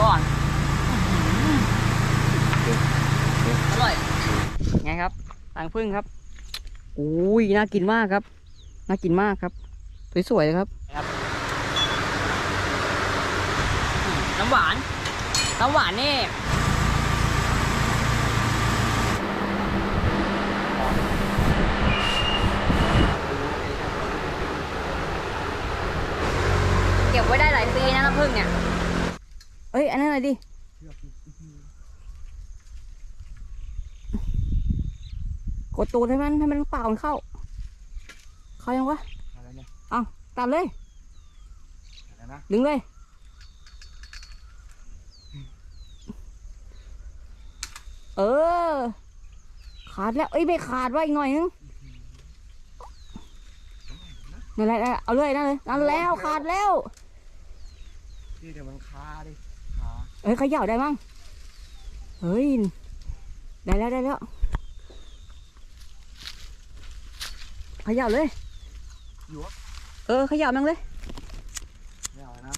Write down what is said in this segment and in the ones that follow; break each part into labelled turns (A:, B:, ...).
A: ก่อนอร่อย ไงครับต่างพึ่งครับอุ้ยน่ากินมากครับ น่ากินมากครับ สวยๆเลยครับครับอืมน้ำหวาน น้ำหวานนี่ เก็บไว้ได้หลายปีนะน้ำผึ้งเนี่ย เอ้ยอันนั้นอะไรดิกดตูดให้มันให้มันเปล่ามันเข้า เข้ายังวะ
B: อะไรเนี่ย
A: ตัดเลย
B: อะไรนะ
A: ดึงเลย เออ ขาดแล้ว เอ้ยไม่ขาดว่าอีกหน่อยนึงนั่นแหละนั่นแหละเอาเลยนั่นเลยนั่นแล้วขาดแล้ว
B: ที่เดี๋ยวมันคาดิคา
A: เอ้ยเขย่าได้มั้งเฮ้ย ได้แล้วได้แล้วเขย่าเลย
B: อยู่วะ
A: เออเขย่ามันเลย
B: ไม่เอานะ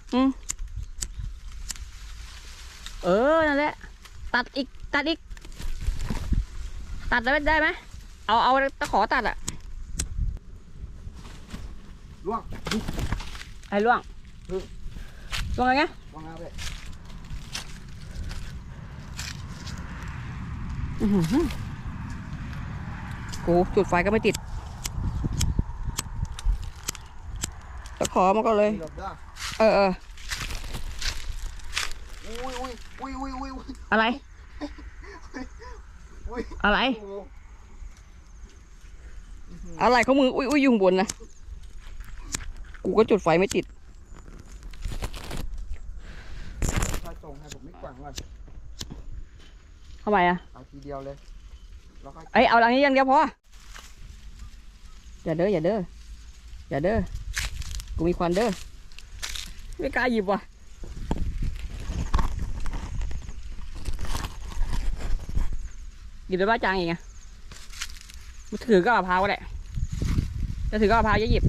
A: เออ นั่นแหละ ตัดอีก ตัดอีก ตัดได้ไหมได้ไหม เอา เอาตะขอตัดอะ
B: ล่วง
A: ไอ้ล่วง
B: อืม
A: ล่วงอะไรเงี้ย
B: ล่วงเอาไป
A: อื้ อหือกูจุดไฟก็ไม่ติดตะขอมันก็เลย
B: หลบได้
A: เออเออ
B: อุ้ยอุ้ยอุ้ยอุ้ยอุ้ยอุ้ย
A: อะไร
B: อุ้ย
A: อะไร
B: โอ้โห
A: อะไรเขามือ อุ้ยอุ้ยอยุงบนนะ กูก็จุดไฟไม่ติด
B: ถ้าจงให้ผมไม่กวังก่อน
A: ทำไมอะ
B: เอา ทีเดียวเลยแล้วก็
A: เอ้ยเอาอันนี้อย่างเดียวพออย่าเด้ออย่าเด้ออย่าเด้อกูมีควันเด้อไม่กล้าหยิบว่ะหยิบได้บ้าจางเองอะมือถือก็เอาพาวก็ได้จะถือก็เอาพาวจะหยิบ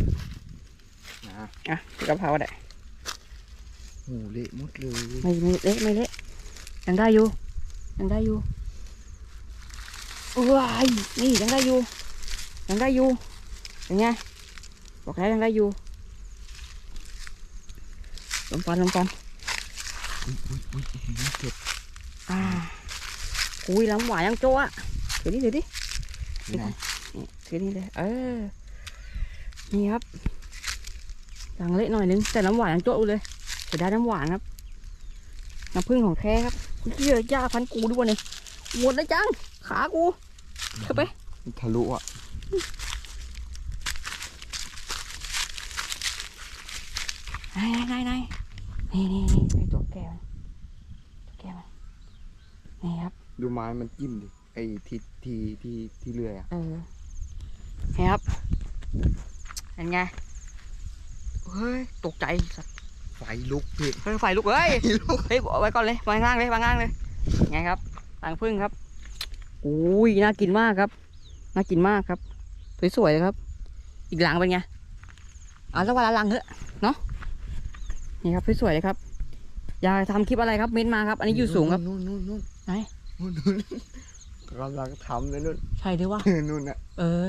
B: นะ
A: อะถือก็เอาพาวก็ได้
B: โอ้โหเละหมดเลย
A: ไม่ไม่เละไม่เละยังได้อยู่ยังได้อยู่ ว้ายนี่ยังได้อยู่ยังได้อยู่เป็นไงบอกแล้วยังได้อยู่ลมฟันลมฟัน
B: อุ้ยอุ้ยอุ้ยอุ้ยเจ็บ
A: อ่าอุ้ยลำหวานยังโจ้อะถือดิถือดิ
B: ที่ไหน
A: นี่ถือนี่เลยเออนี่ครับลังเละหน่อยนึงแต่น้ำหวานยังโจ้เลยเสียดายน้ำหวานครับน้ำผึ้งของแท้ครับเหี้ยยาพันกูด้วยเนี่ย หมดแล้วจัง ขากูเข้าไป
B: ทะลุอะ
A: นายนายนายนี่นี่นี่ไอตัวแก้วตัวแก้วมันนี่ครับ
B: ดูไม้มันจิ้มดิ ไอ้ที่ที่ที่ที่เลื่อยอะ
A: เออนี่ครับเห็นไง เฮ้ย ตกใจสัตว์
B: ไฟลุกพี่
A: เฮ้ยไฟลุกเฮ้ย
B: ไฟลุก
A: เฮ้ยเอาไว้ก่อนเลยวางล่างเลยวางล่างเลย ไงครับ ตังพึ่งครับอุ้ยน่ากินมากครับน่ากินมากครับสวยๆเลยครับ อีกหลังเป็นไงเอาสักวันละหลังเถอะเนาะนี่ครับสวยๆเลยครับ อยากทำคลิปอะไรครับเม้นต์มาครับ อันนี้อยู่สูงครับ
B: นู่นนู่นนู่น
A: ไหน
B: นู่นนู่นกำลังทำเลยนู่น
A: ใช่ด้วยวะ
B: นู่นน่ะ
A: เออ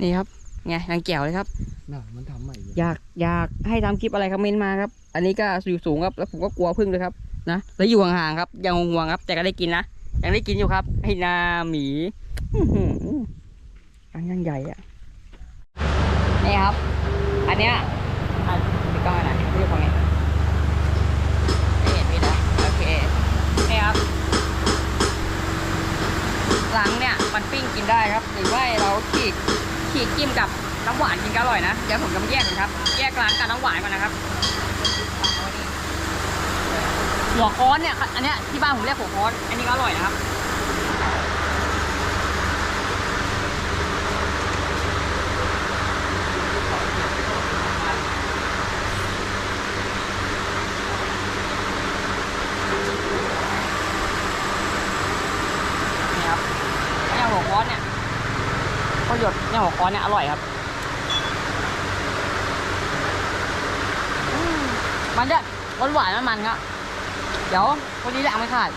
A: นี่ครับไงนางแก้วเลยครับ
B: น่ะมันทำใหม่อยู่
A: อยากอยากให้ทำคลิปอะไรคอมเมนต์มาครับ อันนี้ก็อยู่สูงครับ แล้วผมก็กลัวพึ่งเลยครับ นะแล้วอยู่ห่างๆครับยังห่วงครับ แต่ก็ได้กินนะยังได้กินอยู่ครับไอ้นาหมีอันยังใหญ่อะนี่ครับ อันเนี้ยอะปิดกล้องหน่อยไม่รู้ของไงไม่เห็นพี่นะโอเคนี่ครับหลังเนี่ยมันปิ้งกินได้ครับ หรือว่าเราฉีกฉีกจิ้มกับน้ำหวานกินก็อร่อยนะเดี๋ยวผมจะมาแยกกันครับ แยกล้างกับน้ำหวานก่อนนะครับ หัวค้อนเนี่ยอันเนี้ยที่บ้านผมเรียกหัวค้อน อันนี้ก็อร่อยนะครับนี่ครับเนี่ยหัวค้อนเนี่ยประโยชน์เนี่ยหัวค้อนเนี่ยอร่อยครับมันจะรสหวานมันมันครับ เดี๋ยววันนี้แหละไม่ขาด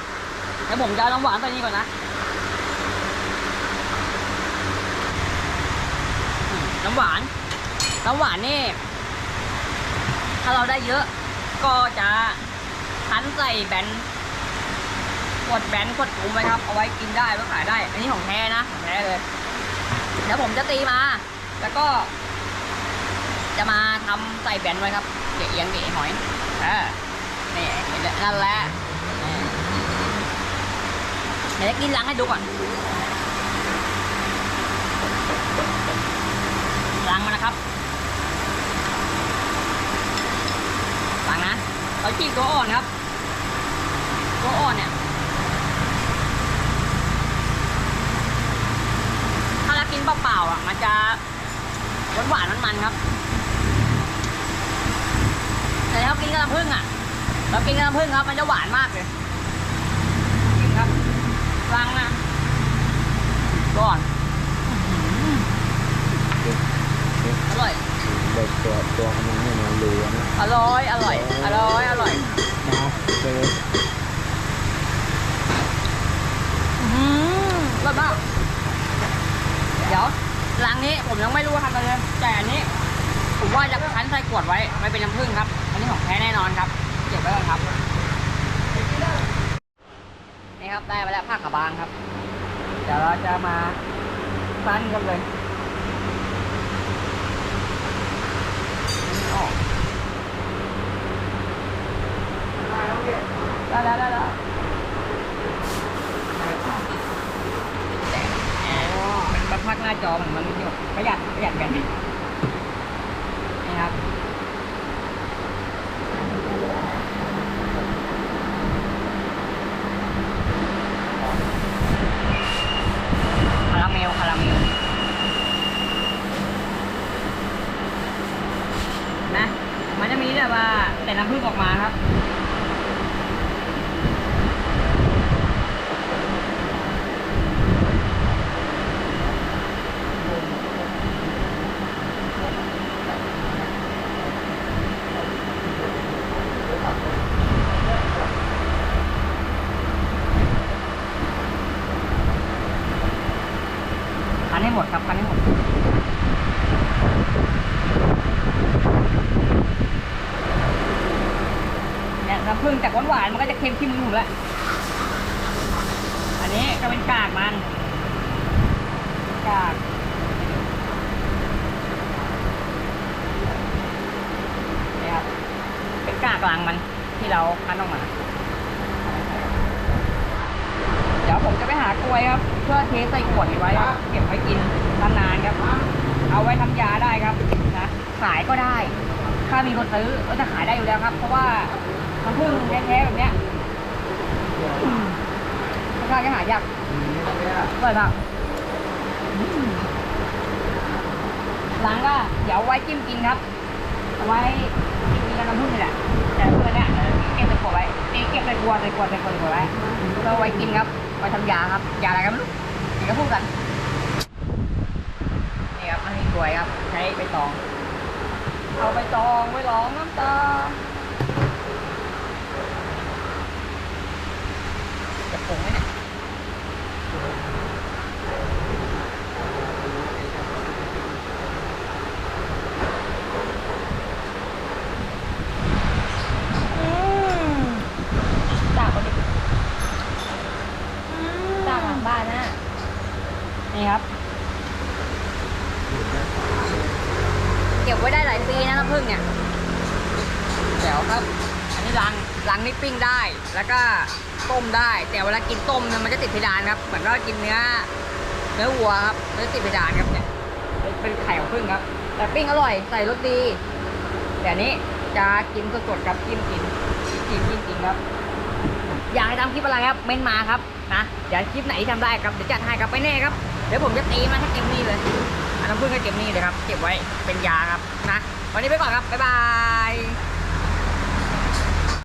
A: เดี๋ยวผมจะน้ำหวานไปนี่ก่อนนะ น้ำหวาน น้ำหวานนี่ ถ้าเราได้เยอะ ก็จะคั้นใส่แบนขวดแบนขวดถุงไว้ครับ เอาไว้กินได้ไว้ขายได้ อันนี้ของแท้นะของแท้เลย เดี๋ยวผมจะตีมา แล้วก็ จะมาทำใส่แบนไว้ครับเกะเอียงเกะหอยเออ นี่นั่นแหละเดี๋ยวกินล้างให้ดูก่อนล้างมานะครับล้างนะเราจีบตัวอ่อนครับ ตัวอ่อนเนี่ยถ้าเรากินเปล่าๆอะมันจะหวานหวานๆมันๆครับแต่ถ้ากินกับน้ำผึ้งอะ เรากินน้ำผึ้งครับ มันจะหวานมากเลยกินครับฟังนะก่อนอร่อย
B: เด็กตัวตัวกำลังให้นอนดูนะ
A: อร่อย อร่อย อร่อย อร่อย
B: นะเลย
A: อื้อหืออร่อยมากเดี๋ยวรังนี้ผมยังไม่รู้ว่าทำอะไรเลยแต่อันนี้ ผมว่าจะคั้นใส่ขวดไว้ไม่เป็นน้ำผึ้งครับ อันนี้ของแท้แน่นอนครับ เก็บไว้ก่อนครับ นี่ครับได้มาแล้วผ้ากระบางครับ เดี๋ยวเราจะมาสั้นกันเลยออกได้แล้วได้แล้วมันมาพักหน้าจอมันมันอยู่ประหยัดประหยัดแบตดินี่ครับ คาราเมลคาราเมลนะ มันจะมีแบบว่าแต่น้ำผึ้งออกมาครับ คันให้หมดครับคันให้หมดเนี่ยน้ำผึ้งจากหวานๆมันก็จะเค็มขี้มือผมแล้วอันนี้ก็เป็นกากมันกากนี่ครับเป็นกากลางมันที่เราคั้นออกมา เดี๋ยวผมจะ ไปหากล้วยครับ เพื่อเทใส่ขวดไว้ครับเก็บไว้กินนานๆครับ เอาไว้ทำยาได้ครับนะขายก็ได้ ถ้ามีคนซื้อก็จะขายได้อยู่แล้วครับ เพราะว่าน้ำผึ้งแท้ๆแบบเนี้ยค่อนข้างจะหายากอร่อยมากหลังก็เดี๋ยวไว้จิ้มกินครับ ไว้กินกับน้ำผึ้งนี่แหละแต่เพื่อนเนี่ย เก็บใส่ขวดไว้นี่เก็บใส่ขวดใส่ขวดใส่ขวดใส่ขวดไว้เราไว้กินครับไว้ทำยาครับยาอะไรกันไม่รู้เดี๋ยวก็พูดกันนี่ครับอันนี้สวยครับใช้ใบตอง เอาใบตองไว้รองน้ำตาจะปรุงไหมเนี่ยอืมตากคนดิตากหลังบ้านนะนี่ครับ เก็ บไว้ได้หลายปีนะน้ำผึ้งเนี่ยเดี๋ยวครับ อันนี้รังรังนี่ปิ้งได้ แล้วก็ต้มได้ แต่เวลากินต้มเนี่ยมันจะติดเพดานครับ เหมือนเรากินเนื้อ เนื้อวัวครับมันจะติดเพดานครับเนี่ยเป็นไข่ของผึ้งครับ แต่ปิ้งอร่อยใส่รสดี แต่อันนี้จะกินสดๆครับจิ้มกินจิ้มกินจริงครับ อยากให้ทำคลิปอะไรครับเม้นมาครับนะเดี๋ยวคลิปไหนที่ทำได้ครับเดี๋ยวจัดให้ครับไม่แน่ครับเดี๋ยวผมจะตีมันให้เต็มนี่เลย น้ำผึ้งก็เก็บนี่เลยครับ เก็บไว้เป็นยาครับนะ วันนี้ไปก่อนครับ บ๊ายบาย